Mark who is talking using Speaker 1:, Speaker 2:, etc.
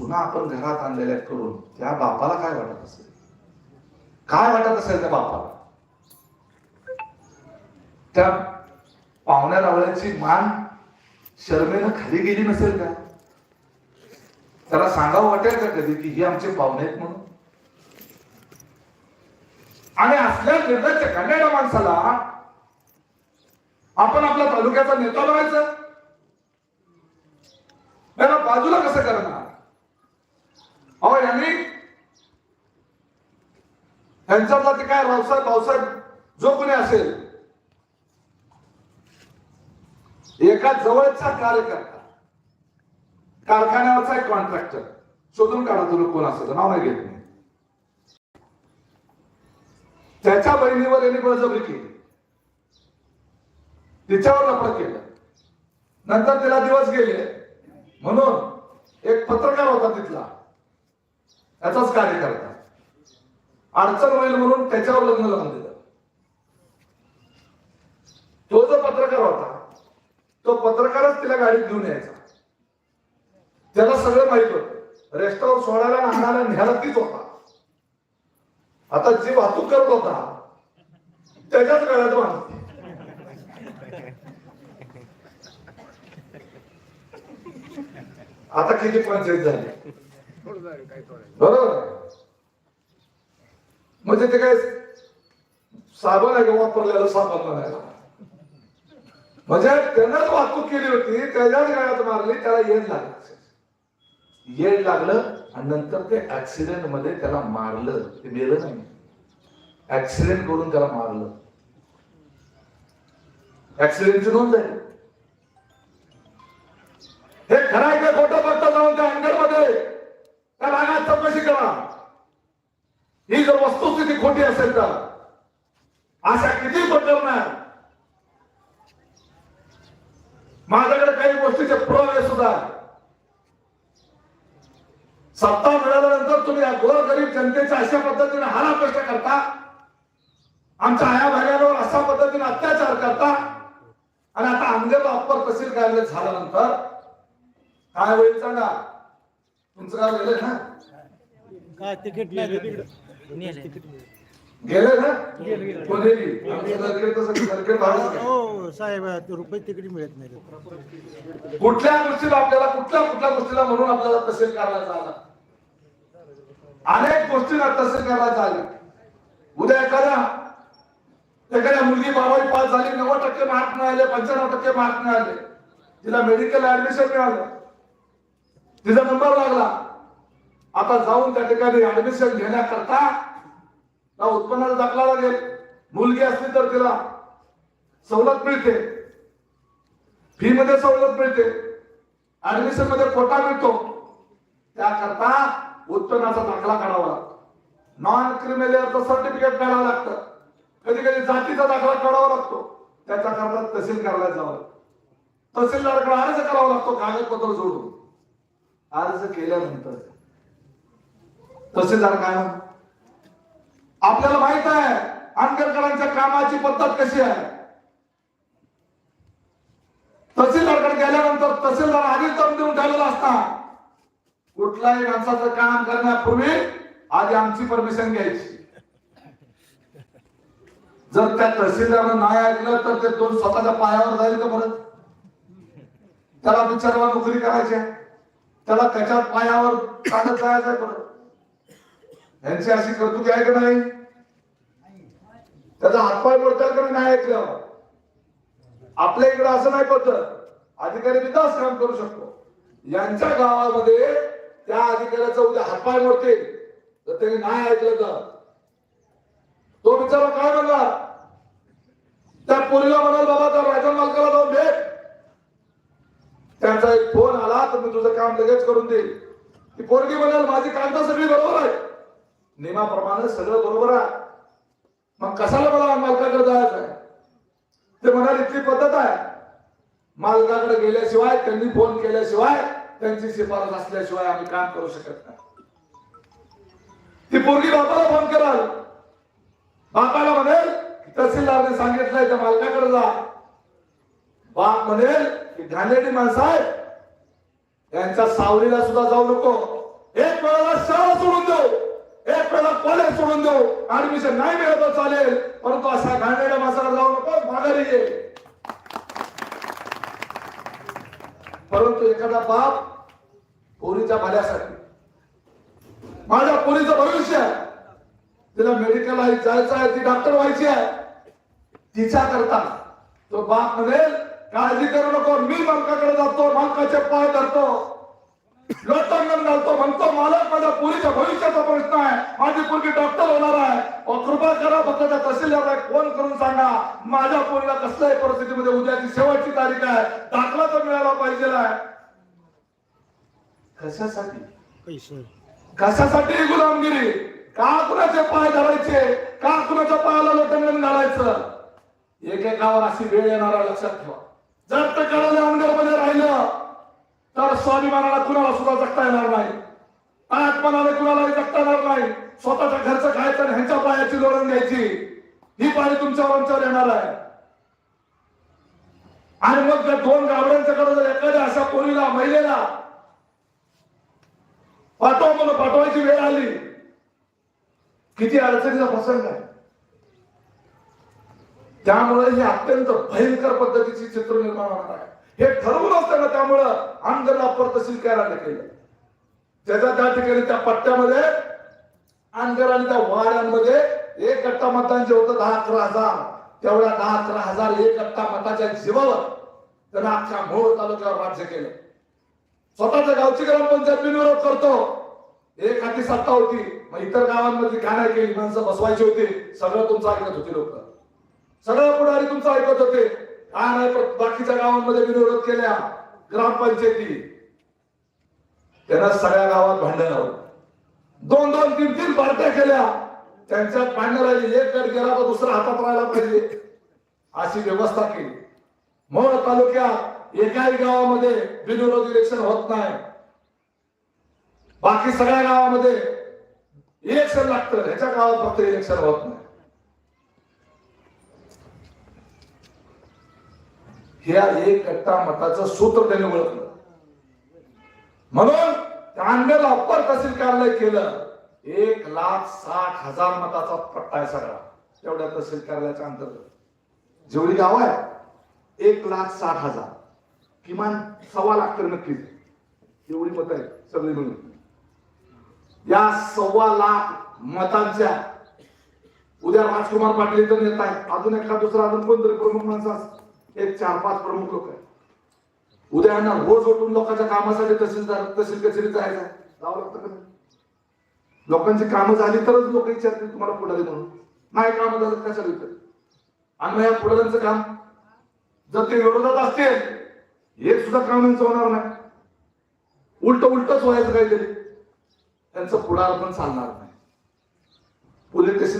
Speaker 1: सुना आपण घरात आणलेल्या करून त्या बापाला काय वाटत असेल? काय वाटत असेल त्या बापाला? त्या पाहुण्या रावळ्याची मान शर्मेनं खाली गेली नसेल का? त्याला सांगावं वाटेल का कधी की हे आमचे पाहुणे आहेत म्हणून? आणि असल्या निर्णयाच्या कन्याडा माणसाला आपण आपल्या तालुक्याचा नेता बनायचं? बाजूला कसं करणार? अहो यांनी? यांच्यातला ते काय रावसाहेब भाऊसाहेब जो कोणी असेल एका जवळचा कार्यकर्ता कारखान्यावरचा एक कॉन्ट्रॅक्टर शोधून काढा तुम्ही कोण असेल नाव नाही घेत नाही त्याच्या बहिणीवर यांनी बळजबरी केली. तिच्यावर लपड केलं. नंतर तिला दिवस गेले. म्हणून एक पत्रकार होता तिथला. त्याचाच कार्यकर्ता. अडचण होईल म्हणून त्याच्यावर लग्न लावून दिलं. तो जो पत्रकार होता तो पत्रकारच तिला गाडीत घेऊन यायचा. त्याला सगळं माहीत होत. रेस्टॉरंट सोडायला आणायला न्यायला तीच होता. आता जी वाहतूक करत होता त्याच्याच गळ्यात बांधते आता किती पंचायत झाली? बरोबर म्हणजे ते काय साबण आहे का वापरलेलं साबण म्हणायला? म्हणजे त्यानंच वाहतूक केली होती त्याच्याच गळ्यात मारली त्याला येड लागलं. येड लागलं आणि नंतर ते ऍक्सिडेंटमध्ये त्याला मारलं. ते मेलं नाही. ऍक्सिडेंट करून त्याला मारलं. ऍक्सिडेंटची नोंद आहे हे खरं आहे का खोटं? फक्त जाऊन त्या अंगणमध्ये त्या भागात चौकशी करा. ही जर वस्तुस्थिती खोटी असेल तर. अशा किती प्रकरणात माझ्याकडे काही गोष्टीचे पुरावे सुद्धा सत्ता मिळाल्यानंतर तुम्ही या गोरगरीब जनतेच्या अशा पद्धतीने हारा कष्ट करता. आमच्या आया भाग्यांवर अशा पद्धतीने अत्याचार करता. आणि आता अंगेला अप्पर तहसील कार्यालय झाल्यानंतर काय होईल सांगा? तुमचं गाव गेलंय ना?
Speaker 2: काय तिकीट नाही
Speaker 1: गेले ना? कोण गेली. आमच्या सरकारी तसं सरकारी भाडंच काय.
Speaker 2: हो साहेब ते रुपये तिकीट मिळत नाही.
Speaker 1: कुठल्या गोष्टीला आपल्याला कुठल्या कुठल्या गोष्टीला म्हणून आपल्याला तहसील कार्यालयात जायला अनेक गोष्टीला तहसील कार्यालयात झाले उद्या एखाद्या एखाद्या मुलगी बारावी पास झाली नव्वद टक्के मार्क मिळाले पंच्याण्णव टक्के मार्क मिळाले. तिला मेडिकल ऍडमिशन मिळालं. तिचा नंबर लागला. आता जाऊन त्या ठिकाणी ऍडमिशन घेण्याकरता त्या उत्पन्नाचा दाखला लागेल. मुलगी असली तर तिला सवलत मिळते. फी मध्ये सवलत मिळते. ऍडमिशनमध्ये कोटा मिळतो. त्याकरता उत्पन्नाचा दाखला काढावा लागतो. नॉन क्रिमिनलचं सर्टिफिकेट काढावं लागतं. कधी कधी जातीचा दाखला काढावा लागतो. त्याच्याकरता तहसील कार्यालयात जावं लागतं. तहसीलदाराकडे अर्ज करावा लागतो. कागदपत्र जोडून. अर्ज केल्यानंतर. तहसीलदार काय आपल्याला माहीत आहे आंबेडकरांच्या कामाची पद्धत कशी आहे? तहसीलदारकडे गेल्यानंतर तहसीलदार आधीच दम देऊन ठेवलेला असता. कुठल्याही माणसाचं काम करण्यापूर्वी आधी आमची परमिशन घ्यायची. जर त्या तहसीलदारानं नाही ऐकलं तर ते दोन स्वतःच्या पायावर जाईल का परत? त्याला विचारवा नोकरी करायची आहे. त्याला त्याच्या पायावर काढत जायचं आहे परत यांची अशी कर्तुकी आहे का नाही? त्याचा हातपाय मोडतात का नाही? ऐकलं. आपल्या इकडे असं नाही पद्धत अधिकारी विकास काम करू शकतो. यांच्या गावामध्ये त्या अधिकाऱ्याचा उद्या हातपाय मोडते तर त्यांनी नाही ऐकलं तर. तो बिचारा काय म्हणणार त्या पोरीला म्हणाल बाबा त्या राजन मालकाला जाऊन भेट. त्यांचा एक फोन आला तर मी तुझं काम लगेच करून देईल ती पोरगी म्हणाल माझी कागद सगळी बरोबर आहे नियमाप्रमाणे सगळं बरोबर आहे. मग कशाला मला मालकाकडे जायचं आहे? ते म्हणाल इतकी पद्धत आहे. मालकाकडे गेल्याशिवाय त्यांनी फोन केल्याशिवाय त्यांची शिफारस असल्याशिवाय आम्ही काम करू शकत नाही. ती पोरगी बापाला फोन कराल. बापाला म्हणेल तहसीलदारने सांगितलंय त्या मालकाकडे जा. बाप म्हणेल की घाणेरडी माणसं आहेत. यांच्या सावलीला सुद्धा जाऊ नको. एक वेळेला शाळा सोडून देऊ. एक वेळेला कॉलेज सोडून देऊ. ऍडमिशन नाही मिळत चालेल. परंतु अशा घाणेरड्या माणसाला जाऊ नको माघारी ये. परंतु एखादा बाप पोरीच्या भल्यासाठी माझ्या पोरीचं भविष्य आहे. तिला मेडिकल जायचं आहे ती डॉक्टर व्हायची आहे. तिच्या करता तो बाप म्हणेल काळजी करू नको. मी मालकाकडे जातो मालकाचे पाय धरतो. लोटांगण घालतो. म्हणतो मालक माझ्या पोरीच्या भविष्याचा प्रश्न आहे. माझी पुरगी डॉक्टर होणार आहे. कृपा करा फक्त त्या तहसीलदारला फोन करून सांगा. माझ्या पुरीला कसल्याही परिस्थितीमध्ये उद्याची शेवटची तारीख आहे. दाखला तर मिळाला पाहिजे कशासाठी?
Speaker 2: पैसे
Speaker 1: कशासाठी गुलामगिरी? का कुणाचे पाय धरायचे? का कुणाच्या पायाला लोटंगण घालायचं? एकेकावर अशी वेळ येणार लक्षात ठेवा. जर ते कळाले अंगरमध्ये राहिलं तर स्वाभिमानाला कुणाला सुद्धा जगता येणार नाही. आत्मनाला कुणालाही जगता येणार नाही. स्वतःच्या घरचं खायचं आणि ह्यांच्या पायाची लोळण घ्यायची. ही पाळी तुमच्या वंचावर येणार आहे. आणि मग त्या दोन गावड्यांच्याकडे जर एखाद्या अशा पोरीला महिलेला पाठवा म्हणून पाठवायची वेळ आली किती अडचणीचा प्रसंग आहे. त्यामुळे हे अत्यंत भयंकर पद्धतीची चित्र निर्माण होणार आहे. हे ठरवून असताना त्यामुळं आमदार अप्पर तहसील करायला केलं त्याचा त्या ठिकाणी त्या पट्ट्यामध्ये आमदार आणि त्या वाड्यांमध्ये एक गट्टा मतांचे होतं दहा अकरा हजार. तेवढ्या दहा अकरा हजार एक गट्टा मताच्या जीवावर त्यानं अख्ख्या मोहोळ तालुक्यावर राज्य केलं. स्वतःच्या गावची ग्रामपंचायत विरोध करतो. एक हाती सत्ता होती. मग इतर गावांमध्ये काय नाही केली माणसं बसवायची होती. सगळं तुमचं ऐकत होती लोक. सगळं पुढारी तुमचं ऐकत होते. काय नाही पण बाकीच्या गावांमध्ये विरोध केल्या. ग्रामपंचायती. त्यांना सगळ्या गावात भांडण लावलं. दोन दोन तीन तीन पार्ट्या केल्या. त्यांच्यात भांडण राहिली. एक गट गेला तर दुसरा हातात राहायला पाहिजे. अशी व्यवस्था केली. मळ तालुक्यात एकाही गावामध्ये बिनविरोध इलेक्शन होत नाही. बाकी सगळ्या गावामध्ये इलेक्शन लागतं. ह्याच्या गावात फक्त इलेक्शन होत नाही. ह्या एक कट्टा मताचं सूत्र त्याने ओळखलं. म्हणून कांडेला अप्पर तहसील कार्यालय केलं. एक लाख साठ हजार मताचा पट्टा आहे सगळा. एवढ्या तहसील कार्यालयाच्या अंतर्गत. जेवढी गाव आहे एक लाख साठ हजार. किमान सव्वा लाख तर नक्कीच. एवढी मत आहे सगळी मिळून. या सव्वा लाख मतांच्या उद्या राजकुमार पाटील तर येत आहेत. अजून एखादा दुसरा अजून कोणतरी प्रमुख माणसं एक चार पाच प्रमुख लोक आहेत. उद्या यांना रोज उठून लोकांच्या कामासाठी तहसीलदार तहसील कचेरीत जायचं आहे. जावं लागतं का? लोकांची कामं झाली तरच लोक विचारतील तुम्हाला पुढारी म्हणून. नाही कामं झालं कशाला विचार आणि मग या पुढाऱ्यांचं काम जर ते विरोधात असतील एक सुद्धा काम यांचं होणार नाही. उलट उलटच व्हायचं काहीतरी. त्यांचं पुढार पण चालणार नाही. पोलीस कसे